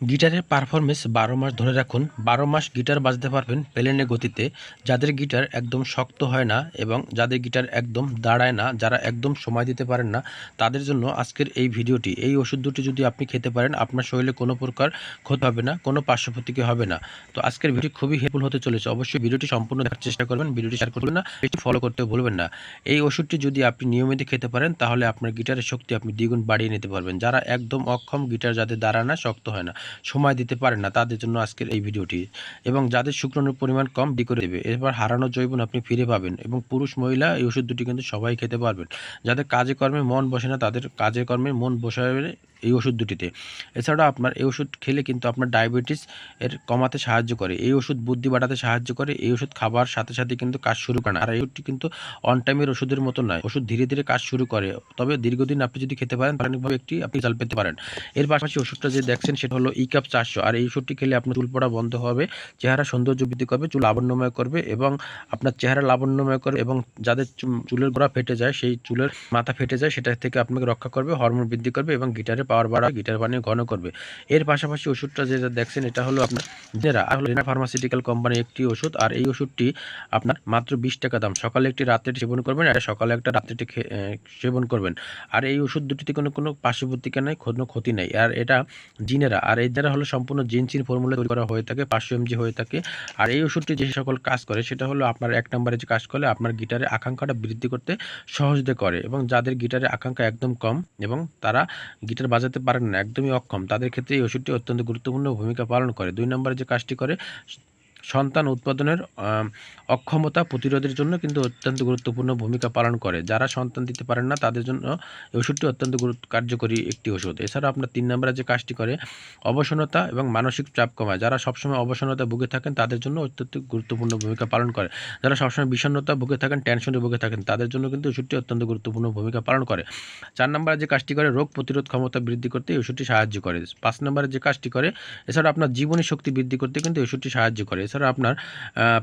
গিটারের পারফরমেন্স বারো মাস ধরে রাখুন। বারো মাস গিটার বাজতে পারবেন প্লেনের গতিতে। যাদের গিটার একদম শক্ত হয় না এবং যাদের গিটার একদম দাঁড়ায় না, যারা একদম সময় দিতে পারেন না, তাদের জন্য আজকের এই ভিডিওটি, এই ওষুধ দুটি যদি আপনি খেতে পারেন, আপনার শরীরে কোনো প্রকার ক্ষতি হবে না, কোনো পার্শ্বপ্রতিক্রিয়া হবে না। তো আজকের ভিডিও খুবই হেল্পফুল হতে চলেছে। অবশ্যই ভিডিওটি সম্পূর্ণ দেখার চেষ্টা করবেন, ভিডিওটি শেয়ার করবেন না এটি ফলো করতে ভুলবেন না। এই ওষুধটি যদি আপনি নিয়মিত খেতে পারেন, তাহলে আপনার গিটারের শক্তি আপনি দ্বিগুণ বাড়িয়ে নিতে পারবেন। যারা একদম অক্ষম গিটার যাদের দাঁড়ায় না, শক্ত হয় না। সময় দিতে পারেন না তাদের জন্য আজকের এই ভিডিওটি। এবং যাদের শুক্রাণুর পরিমাণ কম ডি করে দেবে। এবার হারানো জৈবন আপনি ফিরে পাবেন এবং পুরুষ, মহিলা এই ওষুধ দুটি কিন্তু সবাই খেতে পারবেন। যাদের কাজে কর্মে মন বসে না, তাদের কাজে কর্মে মন বসাবে এই ওষুধ দুটিতে। এছাড়াও আপনার এই ওষুধ খেলে কিন্তু আপনার ডায়াবেটিস এর কমাতে সাহায্য করে। এই ওষুধ বুদ্ধি বাড়াতে সাহায্য করে। এই ওষুধ খাবার সাথে সাথে কিন্তু কাজ শুরু করে আর এই ওষুধটি কিন্তু অন টাইমের ওষুধের মতো নয়। ওষুধ ধীরে ধীরে কাজ শুরু করে। তবে দীর্ঘদিন আপনি যদি খেতে পারেন প্রাণিকভাবে একটি আপনি চাল পেতে পারেন। এর পাশাপাশি ওষুধটা যে দেখছেন, সেটা হলো ই কাপ চারশো। আর এই ওষুধটি খেলে আপনার চুল পড়া বন্ধ হবে, চেহারা সৌন্দর্য বৃদ্ধি করবে, চুল লাবণ্যময় করবে এবং আপনার চেহারা লাবণ্যময় করবে এবং যাদের চুলের গোড়া ফেটে যায়, সেই চুলের মাথা ফেটে যায়, সেটা থেকে আপনাকে রক্ষা করবে, হরমোন বৃদ্ধি করবে এবং গিটারে পাওয়ার বাড়া গিটার বানিয়ে ঘন করবে। এর পাশাপাশি ওষুধটা যেটা দেখছেন, এটা হলো আপনার জেরা হলো রেনা ফার্মাসিউটিক্যাল কোম্পানির একটি ওষুধ, আর এই ওষুধটি আপনার মাত্র বিশ টাকা দাম। সকালে একটি রাত্রে সেবন করবেন, আর সকালে একটা রাত্রে একটি সেবন করবেন। আর এই ওষুধ দুটিতে কোনো কোনো পার্শ্বপ্রতিক্রিয়া নেই, কোনো ক্ষতি নেই। আর এটা জিনেরা, আর এই দ্বারা হলো সম্পূর্ণ জিনচিন ফর্মুলা তৈরি করা হয়ে থাকে, পাঁচশো এমজি হয়ে থাকে। আর এই ওষুধটি যে সকল কাজ করে, সেটা হলো আপনার এক নম্বরে যে কাজ করলে আপনার গিটারের আকাঙ্ক্ষাটা বৃদ্ধি করতে সহজতে করে। এবং যাদের গিটারের আকাঙ্ক্ষা একদম কম, এবং তারা গিটার বাজাতে পারেন না, একদমই অক্ষম। তাদের ক্ষেত্রে এই ওষুধটি অত্যন্ত গুরুত্বপূর্ণ ভূমিকা পালন করে। দুই নম্বরে যে কাজটি করে সন্তান উৎপাদনের অক্ষমতা প্রতিরোধের জন্য কিন্তু অত্যন্ত গুরুত্বপূর্ণ ভূমিকা পালন করে। যারা সন্তান দিতে পারেন না, তাদের জন্য ওষুধটি অত্যন্ত গুরুত্ব কার্যকরী একটি ওষুধ। এছাড়া আপনার তিন নম্বরে যে কাজটি করে, অবসন্নতা এবং মানসিক চাপ কমায়। যারা সবসময় অবসন্নতা ভুগে থাকেন, তাদের জন্য অত্যন্ত গুরুত্বপূর্ণ ভূমিকা পালন করে। যারা সবসময় বিষণ্ণতা ভুগে থাকেন টেনশনে ভুগে থাকেন, তাদের জন্য কিন্তু ওষুধটি অত্যন্ত গুরুত্বপূর্ণ ভূমিকা পালন করে। চার নম্বরে যে কাজটি করে, রোগ প্রতিরোধ ক্ষমতা বৃদ্ধি করতে ওষুধটি সাহায্য করে। পাঁচ নম্বরে যে কাজটি করে, এছাড়া আপনার জীবনী শক্তি বৃদ্ধি করতে কিন্তু ওষুধটি সাহায্য করে। এছাড়া আপনার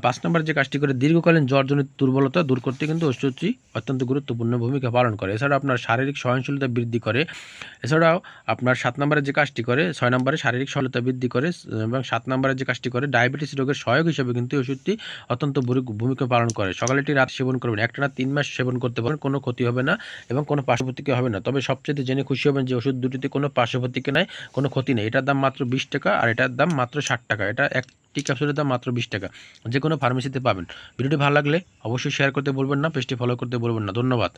পাঁচ নম্বরে যে কাজটি করে দীর্ঘকালীন জ্বরজনিত দুর্বলতা দূর করতে কিন্তু ওষুধটি অত্যন্ত গুরুত্বপূর্ণ ভূমিকা পালন করে। এছাড়া আপনার শারীরিক সহনশীলতা বৃদ্ধি করে। এছাড়াও আপনার সাত নম্বরে যে কাজটি করে, ছয় নম্বরে শারীরিক সহলতা বৃদ্ধি করে এবং সাত নম্বরে যে কাজটি করে, ডায়াবেটিস রোগের সহায়ক হিসেবে কিন্তু ওষুধটি অত্যন্ত ভূমিকা পালন করে। সকালে একটি রাত সেবন করবেন, একটা একটানা তিন মাস সেবন করতে পারেন কোনো ক্ষতি হবে না এবং কোনো পার্শ্বপ্রতিক্রিয়া হবে না। তবে সবচেয়ে জেনে খুশি হবেন যে ওষুধ দুটিতে কোনো পার্শ্বপ্রতিক্রিয়া নাই, কোনো ক্ষতি নেই। এটার দাম মাত্র বিশ টাকা আর এটার দাম মাত্র ষাট টাকা। এটা একটি ক্যাপসুলের দাম মাত্র বিশ টাকা। যে কোনো ফার্মেসিতে পাবেন। ভিডিওটি ভালো লাগলে অবশ্যই শেয়ার করতে বলবেন না পেজটি ফলো করতে বলবেন না। ধন্যবাদ।